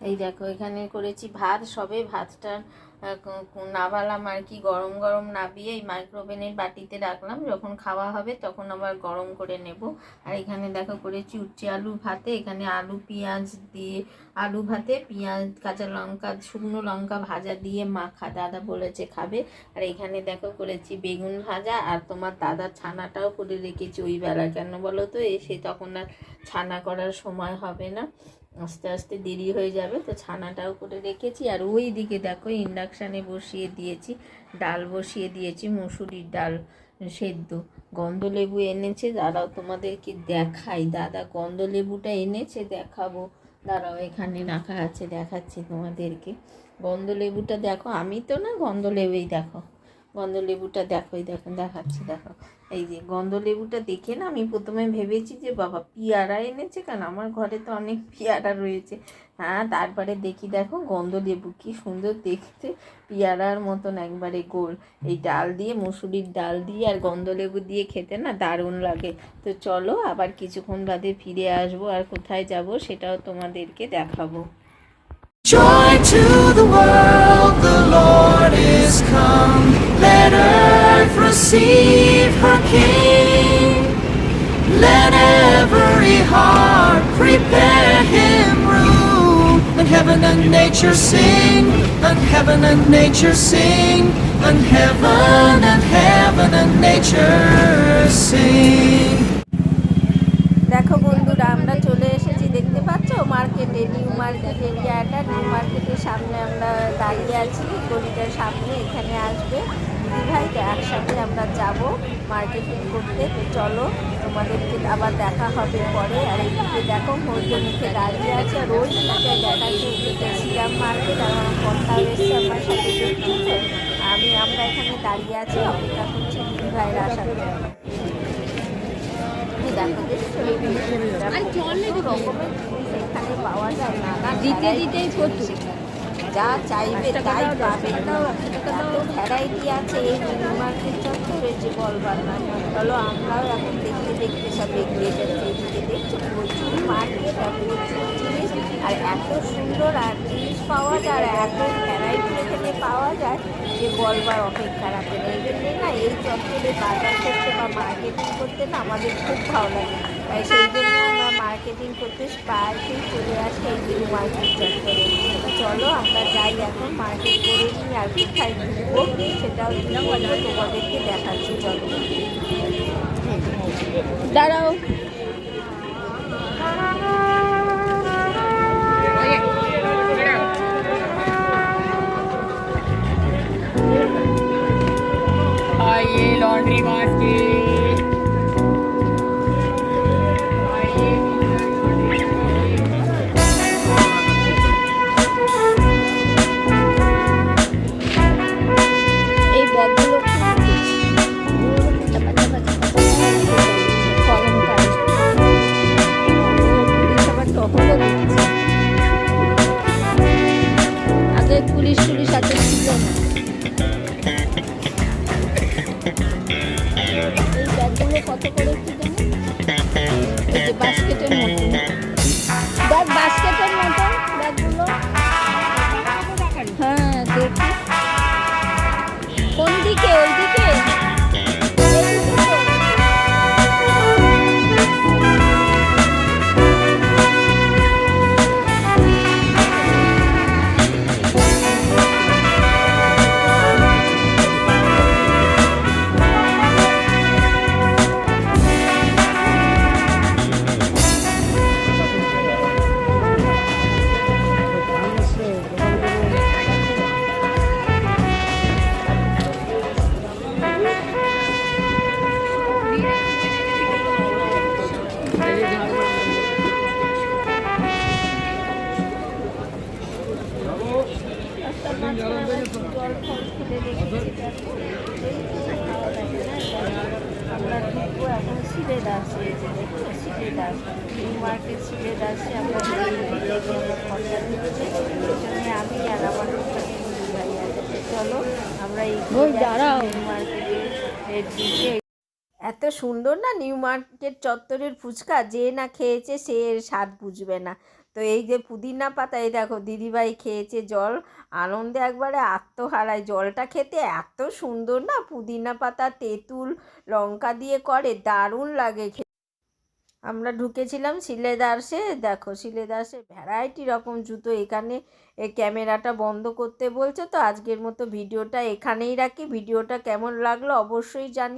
এই দেখো, এখানে করেছি ভাত, সবে ভাতটা নাবালাম আর কি, গরম গরম নাবিয়ে এই মাইক্রোওভেনের বাটিতে রাখলাম। যখন খাওয়া হবে তখন আবার গরম করে নেব। আর এখানে দেখো, করেছি উচ্চে আলু ভাতে, এখানে আলু পেঁয়াজ দিয়ে, আলু ভাতে পেঁয়াজ, কাঁচা লঙ্কা, শুকনো লঙ্কা ভাজা দিয়ে মাখা, দাদা বলেছে খাবে। আর এখানে দেখো, করেছি বেগুন ভাজা, আর তোমার দাদা ছানাটাও করে রেখেছি ওই বেলা কেন বলো তো এসে তখন আর ছানা করার সময় হবে না। আস্তে আস্তে দেরি হয়ে যাবে, তো ছানাটাও করে রেখেছি। আর ওই দিকে দেখো ইন্ডাকশানে বসিয়ে দিয়েছি, ডাল বসিয়ে দিয়েছি, মুসুরির ডাল সেদ্ধ। গন্ধলেবু এনেছে, দাঁড়াও তোমাদেরকে দেখাই। দাদা গন্ধলেবুটা এনেছে, দেখাবো। দাঁড়াও, এখানে রাখা আছে, দেখাচ্ছি তোমাদেরকে। গন্ধলেবুটা দেখো, আমি তো না গন্ধলেবুই দেখো। গন্ধলেবুটা দেখো দেখো দেখাচ্ছি দেখো। এই যে গন্ধলেবুটা দেখে না আমি প্রথমে ভেবেছি যে বাবা পিয়ারা এনেছে কেন? আমার ঘরে তো অনেক পিয়ারা রয়েছে। হ্যাঁ তারপরে দেখি দেখো গন্ধলেবু কি সুন্দর দেখতে। পিয়ারার মতন একবারে গোল। এই ডাল দিয়ে মুসুরির ডাল দিয়ে আর গন্ধলেবু দিয়ে খেতে না দারুণ লাগে। তো চলো আবার কিছুক্ষণ বাদে ফিরে আসব। আর কোথায় যাব সেটাও তোমাদেরকে দেখাবো। Joy to the world, the Lord is come. Receive her King. Let every heart prepare him room. And heaven and nature sing, and heaven and nature sing, and heaven and heaven and nature sing. দেখো বন্ধুরা আমরা চলে এসেছি দেখতে পাচ্ছ মার্কেটে new market এরিয়াটা new মার্কেটের সামনে আমরা দাঁড়িয়ে আছি গলিটার সামনে এখানে আসবে আমরা যাব মার্কেটিং করতে। তো চলো তোমাদেরকে আবার দেখা হবে পরে। আর এইদিকে দেখো মধ্যে মুখে দাঁড়িয়ে আছে। ওই দিকে দেখাচ্ছে শ্রীরাম মার্কেট আর আমার কর্তাও এসছে আমার সাথে আমি আমরা এখানে দাঁড়িয়ে আছি। অপেক্ষা করছি দিদিভাইয়ের আসার জন্য। এই দেখো রকমের এখানে পাওয়া যায়। না দিতে দিতেই প্রচুর। যা চাইবে তাই পাবে। এত ভ্যারাইটি আছে এই মিনি মার্কেট চত্বরে যে বলবার না চলো আমরাও এখন দেখতে দেখতে সব এগিয়ে যাচ্ছি, এদিকে দেখছ প্রচুর মার্কেট আর প্রচুর জিনিস। আর এত সুন্দর আর জিনিস পাওয়া যায়, আর এত ভ্যারাইটি এখানে পাওয়া যায় যে বলবার অপেক্ষা রাখে না এই জন্যই না এই চত্বরে বাজার করতে বা মার্কেটিং করতে না আমাদের খুব ভালো লাগে। তাই সেই জন্য আমরা মার্কেটিং করতে প্রায়শই চলে আসি এই নিউ মার্কেট চত্বরে। তো চলো, আমরা যাই এখন মার্কেট করে নিই আর কোথায় ঘুরবো সেটাও তোমাদেরকে দেখাচ্ছি, চলো। দাঁড়াও। পুলিশ টুলিশ আছে কত করে কি বাস্কেটের মতো দেখ বাস্কেটের মতো এত সুন্দর না নিউ মার্কেট চত্বরের ফুচকা? যে না খেয়েছে সে স্বাদ বুঝবে না। তো এই যে পুদিনা পাতা, এই দেখো দিদিভাই খেয়েছে জল, আনন্দে একবারে আত্মহারায়। জলটা খেতে এত সুন্দর না? পুদিনা পাতা, তেঁতুল, লঙ্কা দিয়ে করে দারুণ লাগে খেতে। আমরা ঢুকেছিলাম সিলেদার্সে দেখো সিলেদার্সে ভ্যারাইটি রকম জুতো। এখানে ক্যামেরাটা বন্ধ করতে বলছে, তো আজকের মতো ভিডিওটা এখানেই রাখি। ভিডিওটা কেমন লাগল অবশ্যই জানি